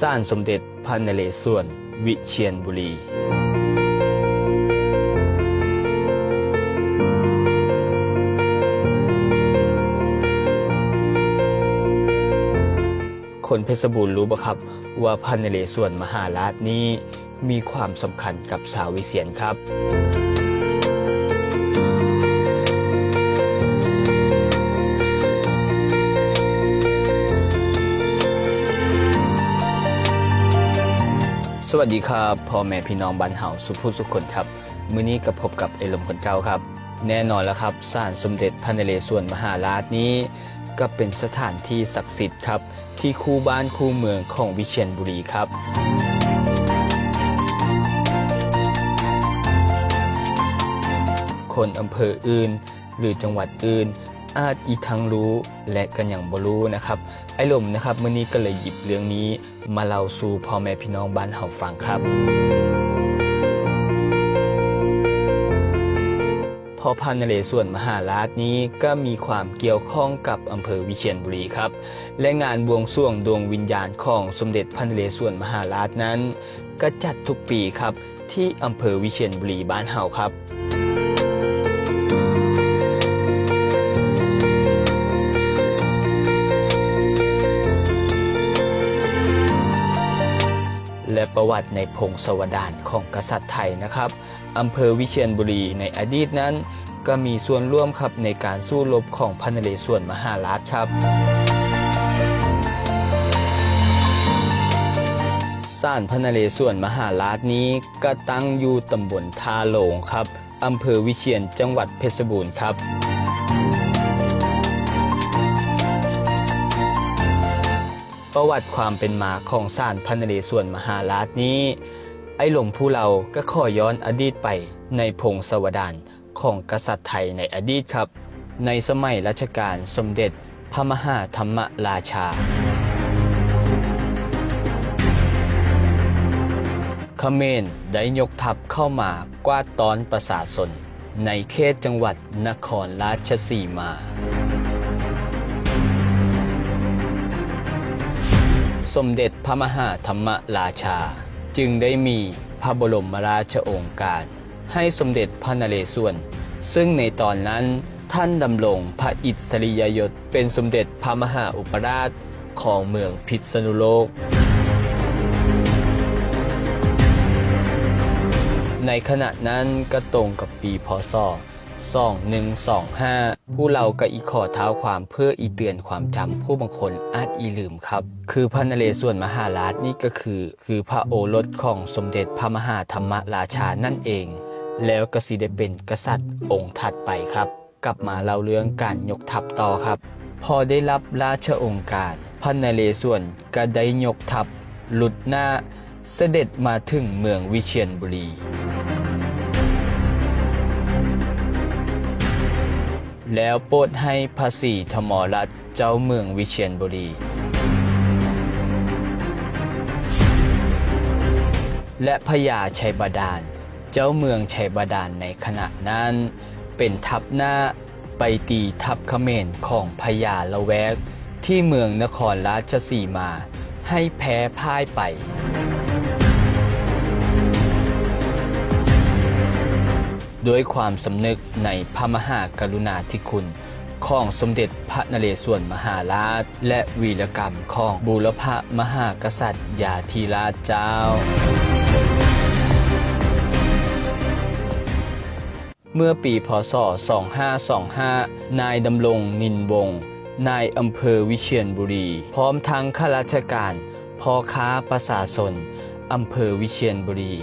ศาลสมเด็จพระนเรศวรวิเชียรบุรี คนเพชรบูรณ์รู้บ่ครับว่าพระนเรศวรมหาราชนี้มีความสำคัญกับชาววิเชียรครับ สวัสดีครับพ่อแม่พี่น้องบ้านเฮาสุภุสุขคนครับ มื้อนี้กับพบกับไอลมคนเก่าครับ แน่นอนแล้วครับศาลสมเด็จพระนเรศวรมหาราชนี้ ก็เป็นสถานที่ศักดิ์สิทธิ์ครับ ที่คู่บ้านคู่เมืองของวิเชียรบุรีครับ คนอำเภออื่น หรือจังหวัดอื่น อาจอีกทั้งรู้และกันอย่างบ่รู้นะครับ ไอ้ลมนะครับมื้อนี้ก็เลยหยิบเรื่องนี้ มาเล่าสู่พ่อแม่พี่น้องบ้านเฮาฟังครับพอพันนเรศวรมหาราชนี้ก็มีความเกี่ยวข้องกับอำเภอวิเชียรบุรีครับ และงานบวงสรวงดวงวิญญาณของสมเด็จพันนเรศวรมหาราชนั้น ก็จัดทุกปีครับที่อำเภอวิเชียรบุรีบ้านเฮาครับ และประวัติในพงศาวดารของกษัตริย์ไทยนะครับอำเภอวิเชียรบุรีในอดีตนั้น ก็มีส่วนร่วมครับในการสู้รบของพระนเรศวรมหาราชครับศาลพระนเรศวรมหาราชนี้ก็ตั้งอยู่ตำบลท่าโลงครับอำเภอวิเชียรจังหวัดเพชรบูรณ์ครับ ประวัติความเป็นมาของศาลพันนเรศวรมหาราชนี้ ไอ้หลวงผู้เราก็ขอย้อนอดีตไปในพงศาวดารของกษัตริย์ไทยในอดีตครับ ในสมัยรัชกาลสมเด็จพระมหาธรรมราชาขเขมรได้ยกทัพเข้ามากวาดตอนประสาสนในเขตจังหวัดนครราชสีมา สมเด็จพระมหาธรรมราชา จึงได้มีพระบรมราชโองการ ให้สมเด็จพระนเรศวร ซึ่งในตอนนั้นท่านดำรงพระอิสริยยศเป็นสมเด็จพระมหาอุปราชของเมืองพิษณุโลก ในขณะนั้นก็ตรงกับปีพศ 2125 ผู้เราก็อีขอเท้าความเพื่ออีเตือนความจำผู้บางคนอาจอีลืมครับ คือพระนเรศวรมหาราชนี่ก็คือ คือพระโอรสของสมเด็จพระมหาธรรมราชานั่นเอง แล้วก็สิได้เป็นกษัตริย์องค์ถัดไปครับ กลับมาเล่าเรื่องการยกทัพต่อครับ พอได้รับราชองค์การพระนเรศวรก็ได้ยกทัพหลุดหน้าเสด็จมาถึงเมืองวิเชียรบุรี แล้วโปรดให้พระศรีธมรัตน์เจ้าเมืองวิเชียรบุรี และพญาชัยบาดาล เจ้าเมืองชัยบาดาลในขณะนั้น เป็นทัพหน้าไปตีทัพเขมรของพญาละแวก ที่เมืองนครราชสีมา ให้แพ้พ่ายไป ด้วยความสำนึกในพระมหากรุณาธิคุณของสมเด็จพระนเรศวรมหาราช และวีรกรรมของบูรพมหากษัตริย์ยาธีราชเจ้า เมื่อปีพศ 2525 นายดำรงนินวงนายอำเภอวิเชียรบุรี พร้อมทั้งข้าราชการพ่อค้าประชาชนอำเภอวิเชียรบุรี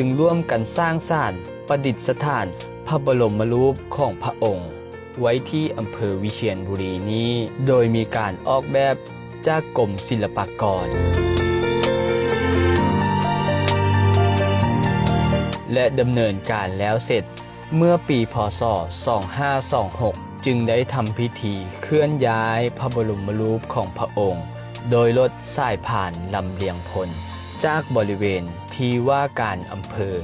จึงร่วมกันสร้างสร้างประดิษฐานพระบรมรูปของพระองค์ ไว้ที่อำเภอวิเชียรบุรีนี้ โดยมีการออกแบบจากกรมศิลปากร และดำเนินการแล้วเสร็จเมื่อปีพศ 2526 จึงได้ทำพิธีเคลื่อนย้ายพระบรมรูปของพระองค์ โดยรถสายผ่านลำเลียงพล จากบริเวณที่ว่าการอำเภอ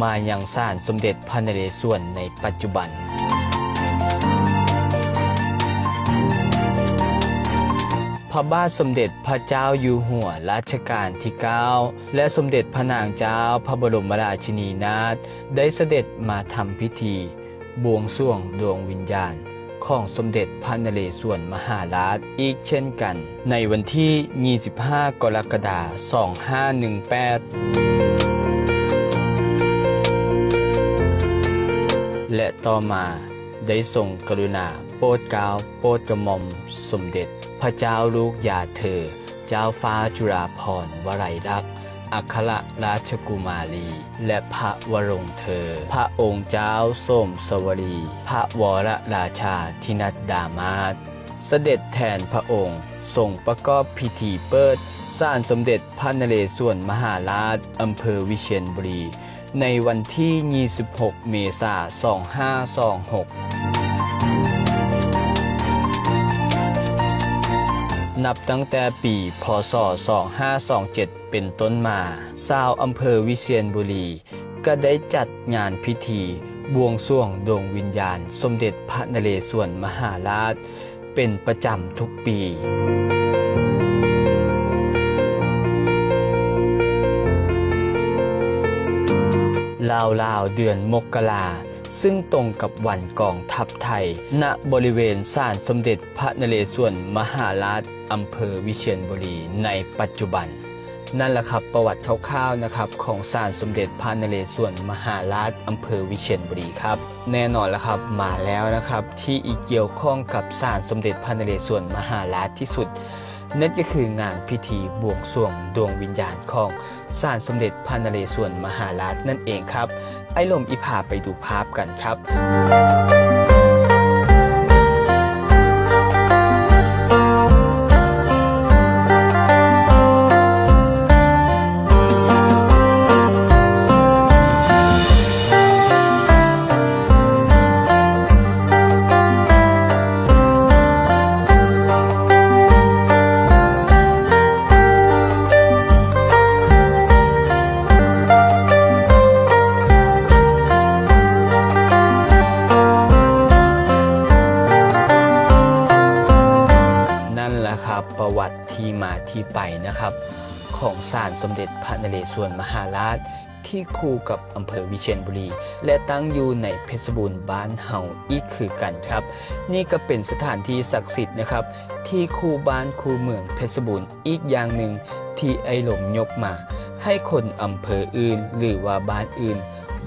มายังศาลสมเด็จพระนเรศวรในปัจจุบัน พระบาทสมเด็จพระเจ้าอยู่หัวรัชกาลที่ 9 และสมเด็จพระนางเจ้าพระบรมราชินีนาถได้เสด็จมาทำพิธี บวงสรวงดวงวิญญาณ ของสมเด็จพระนเรศวรมหาราชอีกเช่นกัน ในวันที่ 25 กรกฎาคม 2518 และต่อมาได้ทรงกรุณาโปรดกล้าโปรดกระหม่อมสมเด็จ พระเจ้าลูกยาเธอ เจ้าฟ้าจุฬาภรณ์วลัยลักษณ์ อัครราชกุมารี และพระวรงเธอ พระองค์เจ้าส้มสวรี พระวรราชาธินัดดามาศเสด็จแทนพระองค์ทรงประกอบพิธีเปิดสร้างสมเด็จพระนเรศวรมหาราชอำเภอวิเชียรบุรี ในวันที่ 26 เมษายน 2526 นับตั้งแต่ปีพศ 2527 เป็นต้นมาชาวอำเภอวิเชียรบุรี ก็ได้จัดงานพิธีบวงสรวงดวงวิญญาณ สมเด็จพระนเรศวรมหาราช เป็นประจำทุกปีลาวลาวๆเดือนมกราซึ่งตรงกับวันกองทัพไทย ณบริเวณศาลสมเด็จพระนเรศวรมหาราช อำเภอวิเชียรบุรีในปัจจุบัน นั่นแหละครับประวัติคร่าวๆนะครับของศาลสมเด็จพระนเรศวรมหาราชอำเภอวิเชียรบุรีครับ แน่นอนแล้วครับมาแล้วนะครับที่อีกเกี่ยวข้องกับศาลสมเด็จพระนเรศวรมหาราชที่สุด นั่นก็คืองานพิธีบวงสรวงดวงวิญญาณของศาลสมเด็จพระนเรศวรมหาราชนั่นเองครับ ไอ้ลมอีพาไปดูภาพกันครับ ไปนะครับ ของศาลสมเด็จพระนเรศวรมหาราช ที่คู่กับอำเภอวิเชียรบุรี และตั้งอยู่ในเพชรบูรณ์บ้านเฮาอีกคือกันครับ นี่ก็เป็นสถานที่ศักดิ์สิทธิ์นะครับ ที่คู่บ้านคู่เมืองเพชรบูรณ์อีกอย่างหนึ่งที่ไอ้หลมยกมา ให้คนอำเภออื่นหรือว่าบ้านอื่น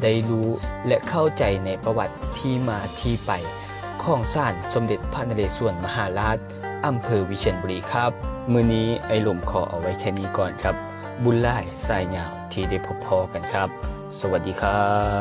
ได้รู้และเข้าใจในประวัติที่มาที่ไป ของศาลสมเด็จพระนเรศวรมหาราช อำเภอวิเชียรบุรีครับ มือนี้ไอหลุมขอเอาไว้แค่นี้ก่อนครับ บุญไล่สายยาวที่ได้พบพอกันครับ สวัสดีครับ